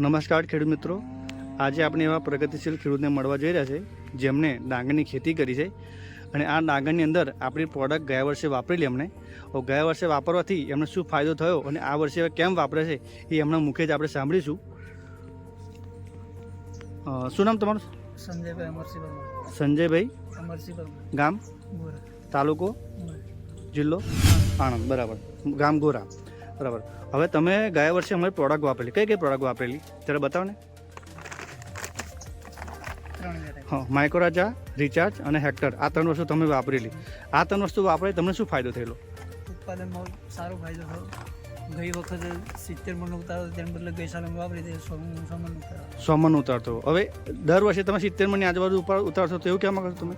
નમસ્કાર ખેડૂત મિત્રો. આજે આપણે એવા પ્રગતિશીલ ખેડૂતને મળવા જઈ રહ્યા છે જેમણે ડાંગરની ખેતી કરી છે અને આ ડાંગરની અંદર આપણી પ્રોડક્ટ ગયા વર્ષે વાપરેલી એમણે. ગયા વર્ષે વાપરવાથી એમને શું ફાયદો થયો અને આ વર્ષે કેમ વાપરે છે એ એમના મુખે જ આપણે સાંભળીશું. શું નામ તમારું? સંજયભાઈ અમરસિંહ સંજયભાઈ. અમરસિંહ ગામ? તાલુકો? જિલ્લો? આણંદ. બરાબર. ગામ ગોરા. બરાબર. હવે તમે ગયા વર્ષે અમારી પ્રોડક્ટ વાપરેલી. કઈ કઈ પ્રોડક્ટ વાપરેલી? ત્યારે બતાવો ને. હા માઇક્રોરાજા રિચાર્જ અને હેક્ટર આ ત્રણ વસ્તુ તમે વાપરેલી. આ ત્રણ વસ્તુ વાપરી તમને શું ફાયદો થયેલો? ઉત્પાદનમાં સારો ફાયદો થયો. ગઈ વખતે સિત્તેર મણ ઉતારો તેના બદલે ગઈ સાલે વાપરી તે સો મણ ઉતારો. ઉતારતો હવે દર વર્ષે તમે સિત્તેર મણની આજુબાજુ ઉપર ઉતારશો તો એવું કહેવા માંગો તમે?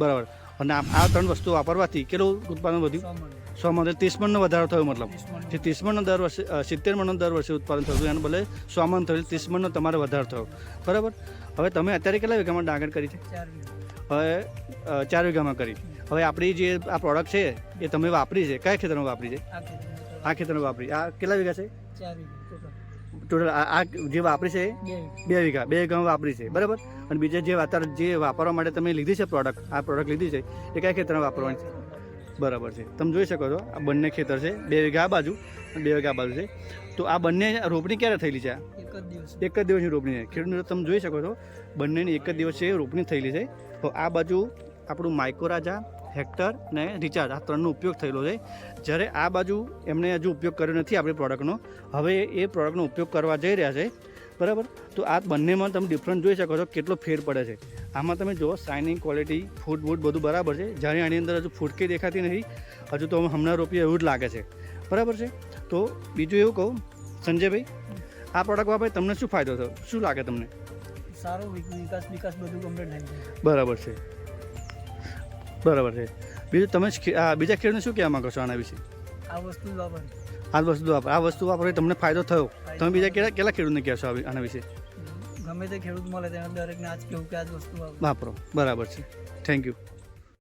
બરાબર. અને આ આ ત્રણ વસ્તુ વાપરવાથી કેટલું ઉત્પાદન વધ્યું? સો મણ ત્રીસ મણનો વધારો થયો મતલબ? જે ત્રીસ મણનો દર વર્ષે સિત્તેર મણનો દર વર્ષે ઉત્પાદન થતું એને ભલે સો મણ થયું ત્રીસ મણનો તમારે વધારો થયો. બરાબર? હવે તમે અત્યારે કેટલા વીઘામાં ડાંગર કરી છે? હવે ચાર વીઘામાં કરી. હવે આપણી જે આ પ્રોડક્ટ છે એ તમે વાપરી છે? કયા ખેતરમાં વાપરી છે? આ ખેતરમાં. વાપરી. આ કેટલા વીઘા છે? ટોટલ. આ જે વાપરી છે બે વીઘા. બે વીઘા. વીઘામાં વાપરી છે. બરાબર? અને બીજા જે વાતાવરણ જે વાપરવા માટે તમે લીધી છે પ્રોડક્ટ આ પ્રોડક્ટ લીધી છે એ કયા ખેતરમાં વાપરવાની છે? બરાબર છે. તમે જોઈ શકો છો આ બંને ખેતર છે બે વીઘા આ બાજુ અને બે વીઘા આ બાજુ છે. તો આ બંને રોપણી ક્યારે થયેલી છે? આ એક જ દિવસ. એક જ દિવસની રોપણી છે. ખેડૂત તમે જોઈ શકો છો બંનેની એક જ દિવસે રોપણી થયેલી છે. તો આ બાજુ આપણું માઇકોરાજા હેક્ટર ને રિચાર્જ આ ત્રણનો ઉપયોગ થયેલો છે. જ્યારે આ બાજુ એમણે હજુ ઉપયોગ કર્યો નથી આપણી પ્રોડક્ટનો હવે એ પ્રોડક્ટનો ઉપયોગ કરવા જઈ રહ્યા છે. બરાબર? તો આ બંનેમાં તમે ડિફરન્સ જોઈ શકો છો કેટલો ફેર પડે છે. આમાં તમે જુઓ શાઇનિંગ ક્વોલિટી ફૂડ બૂટ બધું બરાબર છે. જ્યારે આની અંદર હજુ ફૂટકી દેખાતી નથી હજુ તો હમણાં રોપીએ એવું જ લાગે છે. બરાબર છે? તો બીજું એવું કહું સંજયભાઈ આ પ્રોડક્ટ ભાઈ તમને શું ફાયદો થયો? શું લાગે તમને? સારો વિકાસ વિકાસ બધું કમ્પ્લીટ થાય બરાબર છે. બરાબર છે. બીજું તમે આ બીજા ખેડૂતને શું કહેવા માગો છો આના વિશે? આ વસ્તુ વાપર. આ વસ્તુ વાપર. આ વસ્તુ વાપરવી તમને ફાયદો થયો. તમે બીજા કેટલા કેટલા ખેડૂતને કહેશો આના વિશે? ગમે તે ખેડૂત મળે તેને દરેકને આજ કેવું કે આ જ વસ્તુ વાપરો. બરાબર છે. Thank you